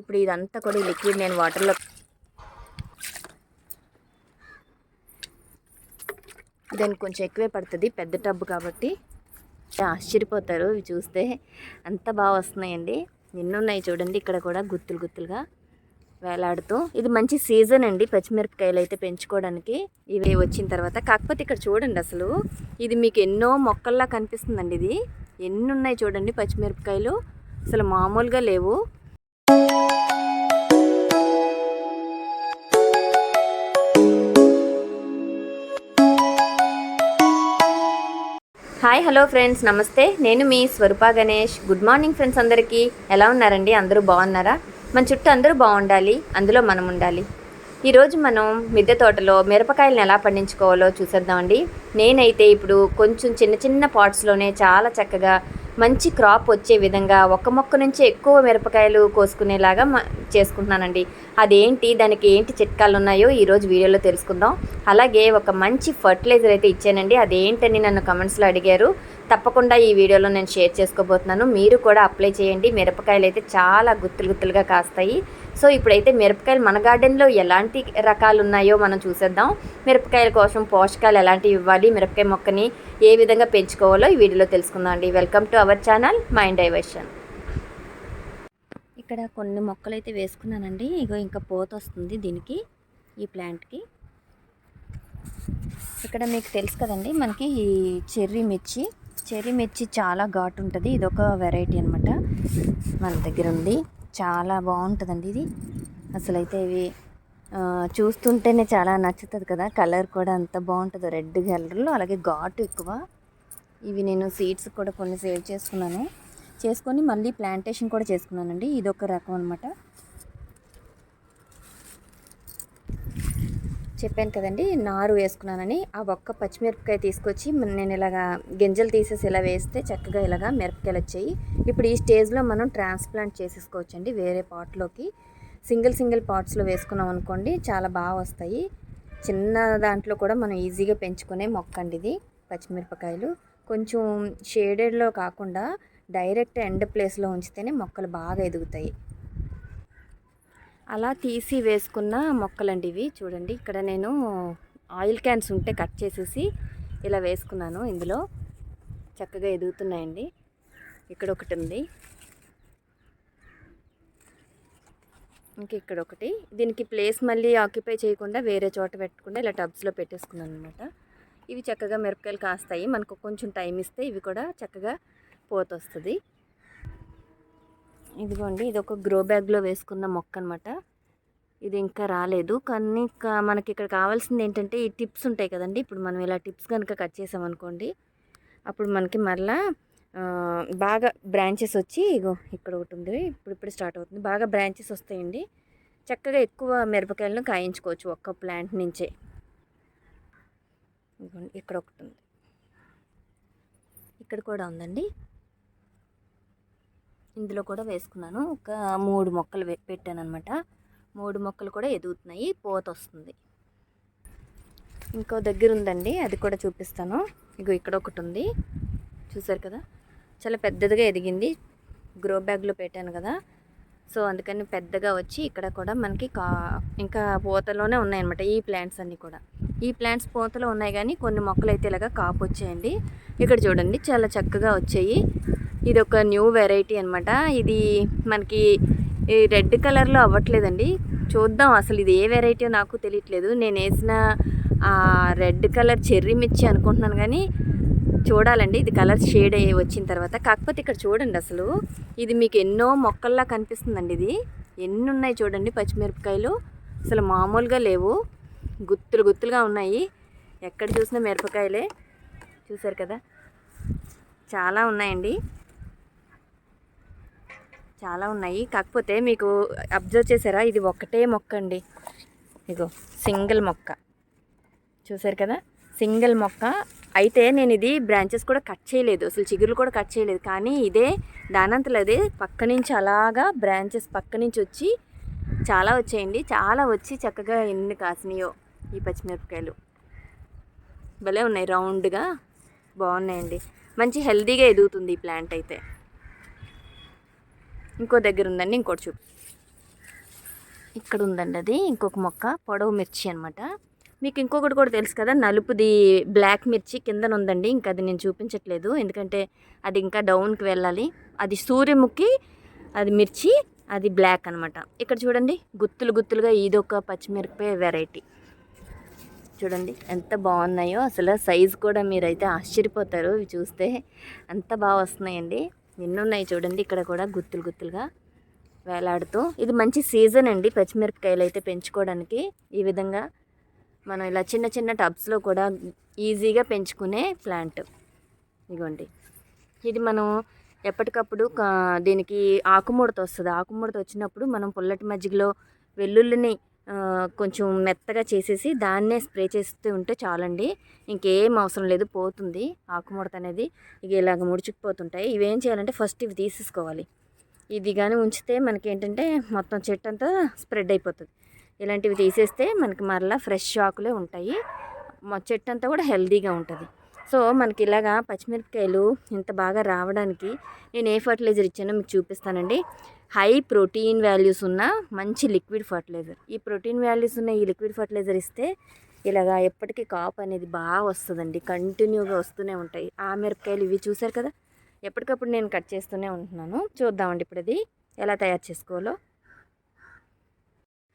ఇప్పుడు ఇదంతా కూడా లిక్విడ్ నేను వాటర్లో దానికి కొంచెం ఎక్కువే పడుతుంది పెద్ద టబ్బు కాబట్టి. ఆశ్చర్యపోతారు ఇవి చూస్తే. అంత బాగా వస్తున్నాయండి. ఎన్ని చూడండి ఇక్కడ కూడా గుత్తులు గుత్తులుగా వేలాడుతూ. ఇది మంచి సీజన్ అండి పచ్చిమిరపకాయలు అయితే పెంచుకోవడానికి. ఇవి వచ్చిన తర్వాత కాకపోతే ఇక్కడ చూడండి అసలు. ఇది మీకు ఎన్నో మొక్కల్లా కనిపిస్తుందండి ఇది. ఎన్ని ఉన్నాయి చూడండి పచ్చిమిరపకాయలు. అసలు మామూలుగా లేవు. Hi hello friends. నమస్తే. నేను మీ Swaroopa Ganesh. Good morning friends అందరికీ. ఎలా ఉన్నారండి? అందరూ బాగున్నారా? మన చుట్టూ అందరూ బాగుండాలి. అందులో మనం ఉండాలి. ఈరోజు మనం మిద్దె తోటలో మిరపకాయలను ఎలా పండించుకోవాలో చూసేద్దామండి. నేనైతే ఇప్పుడు కొంచెం చిన్న చిన్న పాట్స్లోనే చాలా చక్కగా మంచి క్రాప్ వచ్చే విధంగా ఒక మొక్క నుంచి ఎక్కువ మిరపకాయలు కోసుకునేలాగా చేసుకుంటున్నానండి. అదేంటి దానికి ఏంటి చిట్కాలు ఉన్నాయో ఈరోజు వీడియోలో తెలుసుకుందాం. అలాగే ఒక మంచి ఫర్టిలైజర్ అయితే ఇచ్చానండి. అదేంటని నన్ను కమెంట్స్లో అడిగారు. తప్పకుండా ఈ వీడియోలో నేను షేర్ చేసుకోబోతున్నాను. మీరు కూడా అప్లై చేయండి. మిరపకాయలు అయితే చాలా గుత్తులు గుత్తులుగా కాస్తాయి. సో ఇప్పుడైతే మిరపకాయలు మన గార్డెన్లో ఎలాంటి రకాలు ఉన్నాయో మనం చూసేద్దాం. మిరపకాయల కోసం పోషకాలు ఎలాంటివి ఇవ్వాలి మిరపకాయ మొక్కని ఏ విధంగా పెంచుకోవాలో ఈ వీడియోలో తెలుసుకుందాం అండి. Welcome to our channel mind diversion. ఇక్కడ కొన్ని మొక్కలు అయితే వేసుకున్నానండి. ఇగో ఇంకా పోత వస్తుంది దీనికి ఈ ప్లాంట్కి. ఇక్కడ మీకు తెలుసు కదండి మనకి ఈ చెర్రీ మిర్చి. చెర్రీ మిర్చి చాలా ఘాటు ఉంటుంది. ఇది ఒక వెరైటీ అనమాట మన దగ్గర ఉంది. చాలా బాగుంటుందండి ఇది. అసలు అయితే ఇవి చూస్తుంటేనే చాలా నచ్చుతుంది కదా. కలర్ కూడా అంత బాగుంటుంది. రెడ్ కలర్లో అలాగే ఘాటు ఎక్కువ. ఇవి నేను సీడ్స్ కూడా కొన్ని సేవ్ చేసుకున్నాను. చేసుకొని మళ్ళీ ప్లాంటేషన్ కూడా చేసుకున్నానండి. ఇది ఒక రకం అనమాట చెప్పాను కదండి నారు వేసుకున్నానని. ఆ ఒక్క పచ్చిమిరపకాయ తీసుకొచ్చి నేను ఇలాగా గింజలు తీసేసి ఇలా వేస్తే చక్కగా ఇలాగా మిరపకాయలు వచ్చాయి. ఇప్పుడు ఈ స్టేజ్లో మనం ట్రాన్స్ప్లాంట్ చేసేసుకోవచ్చండి వేరే పాట్లోకి. సింగిల్ సింగిల్ పాట్స్లో వేసుకున్నాం అనుకోండి చాలా బాగా వస్తాయి. చిన్న దాంట్లో కూడా మనం ఈజీగా పెంచుకునే మొక్క అండి ఇది పచ్చిమిరపకాయలు. కొంచెం షేడెడ్లో కాకుండా డైరెక్ట్ ఎండ్ ప్లేస్లో ఉంచితేనే మొక్కలు బాగా ఎదుగుతాయి. అలా తీసి వేసుకున్న మొక్కలండి ఇవి. చూడండి ఇక్కడ నేను ఆయిల్ క్యాన్స్ ఉంటే కట్ చేసేసి ఇలా వేసుకున్నాను ఇందులో. చక్కగా ఎదుగుతున్నాయండి. ఇక్కడ ఒకటి ఉంది. ఇంక ఇక్కడ ఒకటి. దీనికి ప్లేస్ మళ్ళీ ఆక్యుపై చేయకుండా వేరే చోట పెట్టకుండా ఇలా టబ్స్లో పెట్టేసుకున్నాను అనమాట ఇవి చక్కగా మిరపకాయలు కాస్తాయి. మనకు కొంచెం టైం ఇస్తే ఇవి కూడా చక్కగా పోతొస్తుంది. ఇదిగోండి ఇది ఒక గ్రో బ్యాగ్లో వేసుకున్న మొక్క అనమాట ఇది ఇంకా రాలేదు. కానీ కా- మనకి ఇక్కడ కావాల్సింది ఏంటంటే ఈ టిప్స్ ఉంటాయి కదండి. ఇప్పుడు మనం ఇలా టిప్స్ కనుక కట్ చేసామనుకోండి అప్పుడు మనకి మరలా బాగా బ్రాంచెస్ వచ్చి ఇగో ఇక్కడ ఒకటి ఉంది ఇప్పుడు ఇప్పుడు స్టార్ట్ అవుతుంది. బాగా బ్రాంచెస్ వస్తాయండి. చక్కగా ఎక్కువ మిరపకాయలను కాయించుకోవచ్చు ఒక్క ప్లాంట్ నుంచే. ఇదిగోండి ఇక్కడ ఒకటి ఉంది. ఇక్కడ కూడా ఉందండి. ఇందులో కూడా వేసుకున్నాను. ఒక మూడు మొక్కలు పెట్టాను అనమాట మూడు మొక్కలు కూడా ఎదుగుతున్నాయి. పోత వస్తుంది. ఇంకో దగ్గర ఉందండి. అది కూడా చూపిస్తాను. ఇగో ఇక్కడ ఒకటి ఉంది. చూసారు కదా? చాలా పెద్దదిగా ఎదిగింది. గ్రో బ్యాగ్లో పెట్టాను కదా? సో అందుకని పెద్దగా వచ్చి ఇక్కడ కూడా మనకి కా ఇంకా పూతలోనే ఉన్నాయన్నమాట. ఈ ప్లాంట్స్ అన్నీ కూడా. ఈ ప్లాంట్స్ పూతలో ఉన్నాయి కానీ కొన్ని మొక్కలు అయితే ఇలాగా కాపు వచ్చాయండి ఇక్కడ చూడండి. చాలా చక్కగా వచ్చాయి. ఇది ఒక న్యూ వెరైటీ అనమాట ఇది మనకి ఈ రెడ్ కలర్లో అవ్వట్లేదండి. చూద్దాం అసలు ఇది ఏ వెరైటీ నాకు తెలియట్లేదు. నేను వేసిన రెడ్ కలర్ చెర్రీ మిర్చి అనుకుంటున్నాను కానీ చూడాలండి. ఇది కలర్ షేడ్ అయ్యి వచ్చిన తర్వాత. కాకపోతే ఇక్కడ చూడండి అసలు. ఇది మీకు ఎన్నో మొక్కల్లా కనిపిస్తుందండి ఇది. ఎన్ని ఉన్నాయి చూడండి పచ్చిమిరపకాయలు. అసలు మామూలుగా లేవు. గుత్తులు గుత్తులుగా ఉన్నాయి. ఎక్కడ చూసినా మిరపకాయలే. చూసారు కదా? చాలా ఉన్నాయండి. చాలా ఉన్నాయి. కాకపోతే మీకు అబ్జర్వ్ చేశారా? ఇది ఒక్కటే మొక్క అండి. ఇగో సింగిల్ మొక్క. చూసారు కదా? సింగిల్ మొక్క. అయితే నేను ఇది బ్రాంచెస్ కూడా కట్ చేయలేదు. అసలు చిగురు కూడా కట్ చేయలేదు. కానీ ఇదే దానంతలో అదే పక్క నుంచి అలాగా బ్రాంచెస్ పక్క నుంచి వచ్చి చాలా వచ్చాయండి. చాలా వచ్చి చక్కగా ఎన్ని కాసినాయో ఈ పచ్చిమిరపకాయలు. భలే ఉన్నాయి. రౌండ్గా బాగున్నాయండి. మంచి హెల్తీగా ఎదుగుతుంది ఈ ప్లాంట్ అయితే. ఇంకో దగ్గర ఉందండి ఇంకోటి చూపి. ఇక్కడ ఉందండి అది ఇంకొక మొక్క పొడవు మిర్చి అనమాట మీకు ఇంకొకటి కూడా తెలుసు కదా నలుపుది బ్లాక్ మిర్చి కిందన ఉందండి ఇంకా అది నేను చూపించట్లేదు. ఎందుకంటే అది ఇంకా డౌన్కి వెళ్ళాలి. అది సూర్యముఖి అది మిర్చి అది బ్లాక్ అనమాట ఇక్కడ చూడండి గుత్తులు గుత్తులుగా ఇదొక పచ్చిమిరపకాయ వెరైటీ. చూడండి ఎంత బాగున్నాయో. అసలు సైజు కూడా మీరైతే ఆశ్చర్యపోతారు. ఇవి చూస్తే అంత బాగా వస్తున్నాయండి. ఎన్నున్నాయి చూడండి. ఇక్కడ కూడా గుత్తులు గుత్తులుగా వేలాడుతూ. ఇది మంచి సీజన్ అండి పచ్చిమిరపకాయలు అయితే పెంచుకోవడానికి. ఈ విధంగా మనం ఇలా చిన్న చిన్న టబ్స్లో కూడా ఈజీగా పెంచుకునే ప్లాంట్. ఇదిగోండి. ఇది మనం ఎప్పటికప్పుడు దీనికి ఆకుముడత వస్తుంది. ఆకుముడత వచ్చినప్పుడు మనం పుల్లటి మజ్జిగలో వెల్లుల్లిని కొంచెం మెత్తగా చేసేసి దాన్నే స్ప్రే చేస్తూ ఉంటే చాలండి. ఇంకేం అవసరం లేదు పోతుంది ఆకుముడత అనేది. ఇక ఇలాగ ముడుచుకుపోతుంటాయి. ఇవేం చేయాలంటే ఫస్ట్ ఇవి తీసేసుకోవాలి. ఇది కానీ ఉంచితే మనకి ఏంటంటే మొత్తం చెట్టు అంతా స్ప్రెడ్ అయిపోతుంది. ఇలాంటివి తీసేస్తే మనకి మరలా ఫ్రెష్ ఆకులే ఉంటాయి. మా చెట్టు అంతా కూడా హెల్దీగా ఉంటుంది. సో మనకి ఇలాగా పచ్చిమిరపకాయలు ఇంత బాగా రావడానికి నేను ఏ ఫర్టిలైజర్ ఇచ్చానో మీకు చూపిస్తానండి. హై ప్రోటీన్ వాల్యూస్ ఉన్న మంచి లిక్విడ్ ఫర్టిలైజర్. ఈ ప్రోటీన్ వాల్యూస్ ఉన్న ఈ లిక్విడ్ ఫర్టిలైజర్ ఇస్తే ఇలాగా ఎప్పటికీ కాపు అనేది బాగా వస్తుందండి. కంటిన్యూగా వస్తూనే ఉంటాయి. ఆ మిరపకాయలు ఇవి చూసారు కదా? ఎప్పటికప్పుడు నేను కట్ చేస్తూనే ఉంటున్నాను. చూద్దామండి ఇప్పుడు అది ఎలా తయారు చేసుకోవాలో?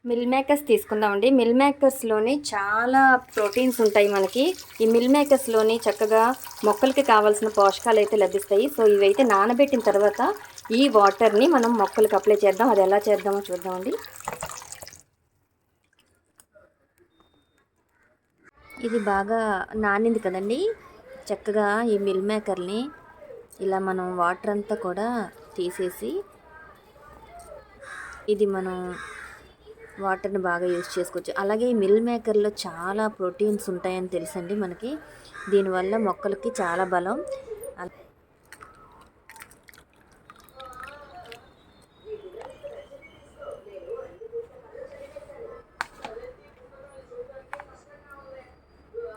మిల్ మేకర్స్ తీసుకుందామండి. మిల్ మేకర్స్లోని చాలా ప్రోటీన్స్ ఉంటాయి మనకి. ఈ మిల్ మేకర్స్లోని చక్కగా మొక్కలకి కావాల్సిన పోషకాలు అయితే లభిస్తాయి. సో ఇవైతే నానబెట్టిన తర్వాత ఈ వాటర్ని మనం మొక్కలకు అప్లై చేద్దాం. అది ఎలా చేద్దామో చూద్దామండి. ఇది బాగా నానింది కదండి. చక్కగా ఈ మిల్ మేకర్ని ఇలా మనం వాటర్ అంతా కూడా తీసేసి ఇది మనం వాటర్ని బాగా యూజ్ చేసుకోవచ్చు. అలాగే ఈ మిల్ మేకర్లో చాలా ప్రోటీన్స్ ఉంటాయని తెలుసండి మనకి. దీనివల్ల మొక్కలకి చాలా బలం అల-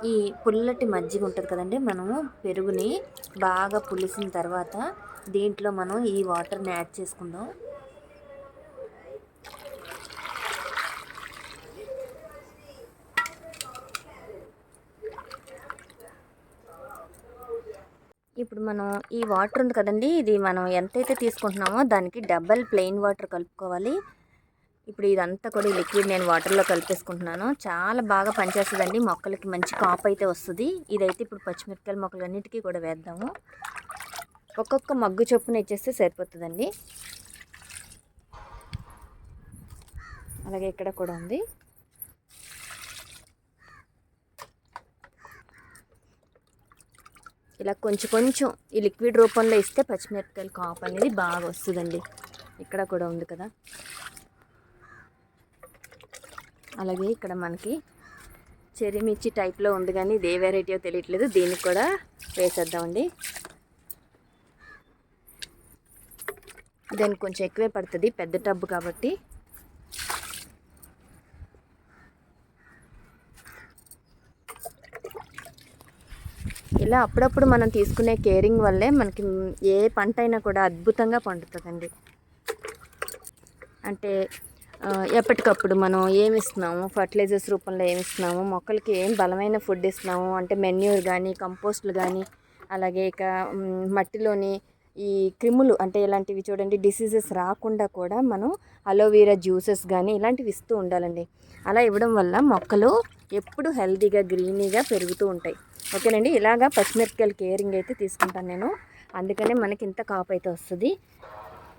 ఈ పుల్లటి మజ్జిగ ఉంటుంది కదండి మనము పెరుగుని బాగా పులిసిన తర్వాత దీంట్లో మనం ఈ వాటర్ని యాడ్ చేసుకుందాం. ఇప్పుడు మనం ఈ వాటర్ ఉంది కదండి ఇది మనం ఎంతైతే తీసుకుంటున్నామో దానికి డబల్ ప్లెయిన్ వాటర్ కలుపుకోవాలి. ఇప్పుడు ఇదంతా కూడా ఈ లిక్విడ్ నేను వాటర్లో కలిపేసుకుంటున్నాను. చాలా బాగా పనిచేస్తుందండి. మొక్కలకి మంచి కాపు అయితే వస్తుంది. ఇదైతే ఇప్పుడు పచ్చిమిరపకాయల మొక్కలు అన్నిటికీ కూడా వేద్దాము. ఒక్కొక్క మగ్గు చొప్పున ఇచ్చేస్తే సరిపోతుందండి. అలాగే ఇక్కడ కూడా ఉంది. ఇలా కొంచెం కొంచెం ఈ లిక్విడ్ రూపంలో ఇస్తే పచ్చిమిరపకాయల కాపు అనేది బాగా వస్తుందండి. ఇక్కడ కూడా ఉంది కదా. అలాగే ఇక్కడ మనకి చెర్రీ మిర్చి టైప్లో ఉంది కానీ ఇది ఏ వెరైటీయో తెలియట్లేదు. దీనికి కూడా వేసేద్దామండి. దానికి కొంచెం ఎక్కువే పడుతుంది. పెద్ద టబ్బు కాబట్టి. ఇలా అప్పుడప్పుడు మనం తీసుకునే కేరింగ్ వల్లే మనకి ఏ పంట అయినా కూడా అద్భుతంగా పండుతుందండి. అంటే ఎప్పటికప్పుడు మనం ఏమి ఇస్తున్నాము ఫర్టిలైజర్స్ రూపంలో ఏమి ఇస్తున్నాము మొక్కలకి ఏం బలమైన ఫుడ్ ఇస్తున్నాము? అంటే మెన్యూర్ కానీ కంపోస్ట్లు కానీ అలాగే ఇక మట్టిలోని ఈ క్రిములు అంటే ఇలాంటివి చూడండి డిసీజెస్ రాకుండా కూడా మనం అలోవీరా జ్యూసెస్ కానీ ఇలాంటివి ఇస్తూ ఉండాలండి. అలా ఇవ్వడం వల్ల మొక్కలు ఎప్పుడు హెల్తీగా గ్రీనీగా పెరుగుతూ ఉంటాయి. ఓకేనండి? ఇలాగా పచ్చిమిరపకాయలు కేరింగ్ అయితే తీసుకుంటాను నేను. అందుకనే మనకి ఇంత కాపు అయితే వస్తుంది.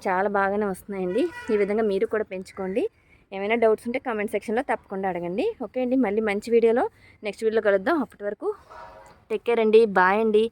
చాలా బాగానే వస్తున్నాయండి. ఈ విధంగా మీరు కూడా పెంచుకోండి. ఏమైనా డౌట్స్ ఉంటే కామెంట్ సెక్షన్లో తప్పకుండా అడగండి. ఓకే అండి. మళ్ళీ మంచి వీడియోలో నెక్స్ట్ వీడియోలో కలుద్దాం. అప్పటి వరకు టేక్ కేర్ అండి. బాయ్ అండి.